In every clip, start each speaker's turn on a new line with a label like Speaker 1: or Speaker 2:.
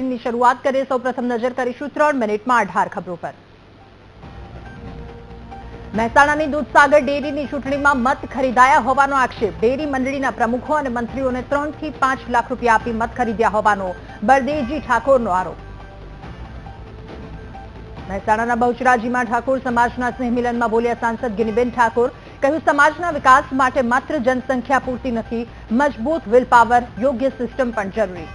Speaker 1: બુલેટિનની શરૂઆત કરીએ, સૌપ્રથમ નજર કરીશું ત્રણ મિનિટમાં અઢાર ખબરો પર. મહેસાણાની દૂધસાગર ડેરીની ચૂંટણીમાં મત ખરીદાયા હોવાનો આક્ષેપ. ડેરી મંડળીના પ્રમુખો અને મંત્રીઓને ત્રણથી પાંચ લાખ રૂપિયા આપી મત ખરીદ્યા હોવાનો બળદેવજી ઠાકોરનો આરોપ. મહેસાણાના બહુચરાજીમાં ઠાકોર સમાજના સ્નેહમિલનમાં બોલ્યા સાંસદ ગિનીબેન ઠાકોર, કહ્યું, સમાજના વિકાસ માટે માત્ર જનસંખ્યા પૂરતી નથી, મજબૂત વિલ પાવર યોગ્ય સિસ્ટમ પણ જરૂરી.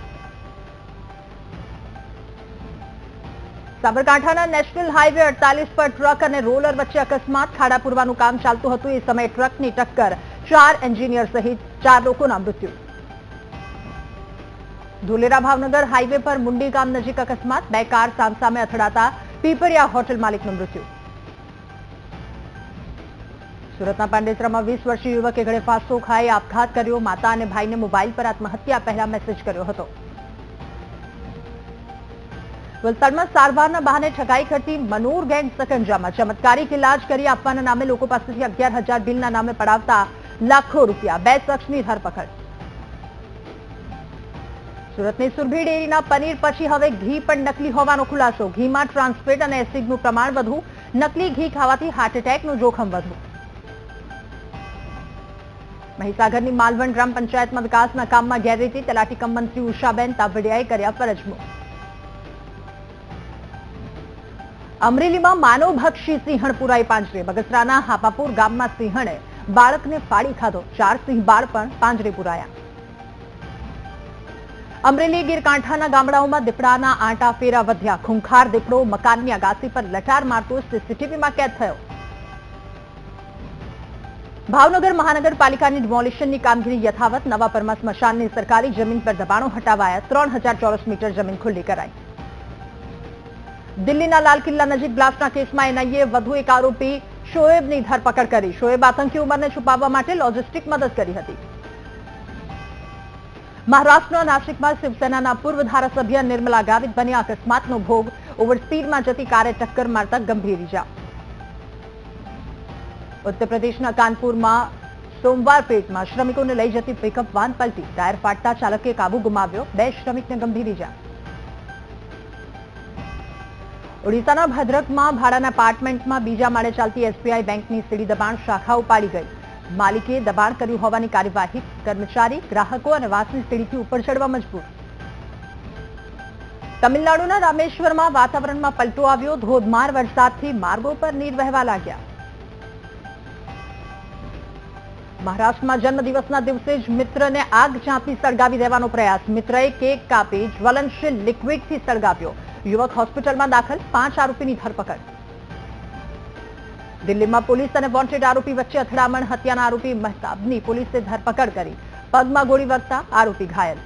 Speaker 1: સાબરકાંઠાના નેશનલ હાઈવે અડતાલીસ પર ટ્રક અને રોલર વચ્ચે અકસ્માત. ખાડા પૂરવાનું કામ ચાલતું હતું. એ સમયે ટ્રકની ટક્કર ચાર એન્જિનિયર સહિત ચાર લોકોના મૃત્યુ. ધોલેરા ભાવનગર હાઈવે પર મુંડી ગામ નજીક અકસ્માત. બે કાર સામસામે અથડાતા પીપરિયા હોટેલ માલિકનું મૃત્યુ. સુરતના પાંડેસરામાં વીસ વર્ષીય યુવકે ગળે ફાંસો ખાઈ આપઘાત કર્યો. માતા અને ભાઈને મોબાઈલ પર આત્મહત્યા પહેલા મેસેજ કર્યો હતો. વલસાડમાં સારવારના બહાને ઠગાઈ કરતી મનોર ગેંગ સકંજામાં. ચમત્કારિક ઇલાજ કરી આપવાના નામે લોકો પાસેથી અગિયાર બિલના નામે પડાવતા લાખો રૂપિયા. બે શખ્સની ધરપકડ. સુરતની સુરભી ડેરીના પનીર પછી હવે ઘી પણ નકલી હોવાનો ખુલાસો. ઘીમાં ટ્રાન્સફેટ અને એસિડનું પ્રમાણ વધુ. નકલી ઘી ખાવાથી હાર્ટ એટેકનું જોખમ વધુ. મહીસાગરની માલવણ ગ્રામ પંચાયતમાં વિકાસના કામમાં ગેરરીતિ. તલાટી કમ મંત્રી ઉષાબેન તાવડિયાએ કર્યા ફરજમો અમરેલીમાં માનવભક્ષી સિંહણ પુરાઈ પાંજરે. બગસરાના હાપાપુર ગામમાં સિંહણે બાળકને ફાડી ખાધો. ચાર સિંહ બાળ પણ પાંજરે પુરાયા. અમરેલી ગીરકાંઠાના ગામડાઓમાં દીપડાના આંટા ફેરા વધ્યા. ખૂંખાર દીપડો મકાનની અગાસી પર લટાર મારતો સીસીટીવીમાં કેદ થયો. ભાવનગર મહાનગરપાલિકાની ડિમોલિશનની કામગીરી યથાવત. નવાપરમાં સ્મશાનની સરકારી જમીન પર દબાણો હટાવાયા. ત્રણ ચોરસ મીટર જમીન ખુલ્લી કરાઈ. દિલ્હીના લાલ કિલ્લા નજીક બ્લાસ્ટના કેસમાં એનઆઈએ વધુ એક આરોપી શોએબની ધરપકડ કરી શોએબ આતંકી ઉંમરને છુપાવવા માટે લોજિસ્ટિક મદદ કરી હતી. મહારાષ્ટ્રના નાસિકમાં શિવસેનાના પૂર્વ ધારાસભ્ય નિર્મલા ગાવિત બન્યા અકસ્માતનો ભોગ ઓવરસ્પીડમાં જતી કારે ટક્કર મારતા ગંભીર ઇજા ઉત્તર પ્રદેશના કાનપુરમાં સોમવાર પેટમાં શ્રમિકોને લઈ જતી પિકઅપ વાન પલટી. ટાયર ફાટતા ચાલકે કાબુ ગુમાવ્યો. બે શ્રમિકને ગંભીર ઇજા ઓડિશાના ભદ્રકમાં, ભાડાના એપાર્ટમેન્ટમાં બીજા માળે ચાલતી એસબીઆઈ બેંકની સીડી દબાણ શાખા ઉપાડી ગઈ. માલિકે દબાણ કર્યું હોવાની કાર્યવાહી કર્મચારી, ગ્રાહકો અને વાસની સીડીથી ઉપર ચડવા મજબૂર. તમિલનાડુના રામેશ્વરમાં વાતાવરણમાં પલટો આવ્યો, ધોધમાર વરસાદથી માર્ગો પર નીર વહેવા લાગ્યા. મહારાષ્ટ્રમાં જન્મદિવસના દિવસે જ મિત્રને આગ ચાંપી સળગાવી દેવાનો પ્રયાસ. મિત્રએ કેક કાપી, જ્વલનશીલ લિક્વિડથી સળગાવ્યો. યુવક હોસ્પિટલમાં દાખલ, પાંચ આરોપીની ધરપકડ. દિલ્હીમાં પોલીસ અને વોન્ટેડ આરોપી વચ્ચે અથડામણ, હત્યાના આરોપી મહેતાબની પોલીસે ધરપકડ કરી. પગમાં ગોળી વાગતા આરોપી ઘાયલ.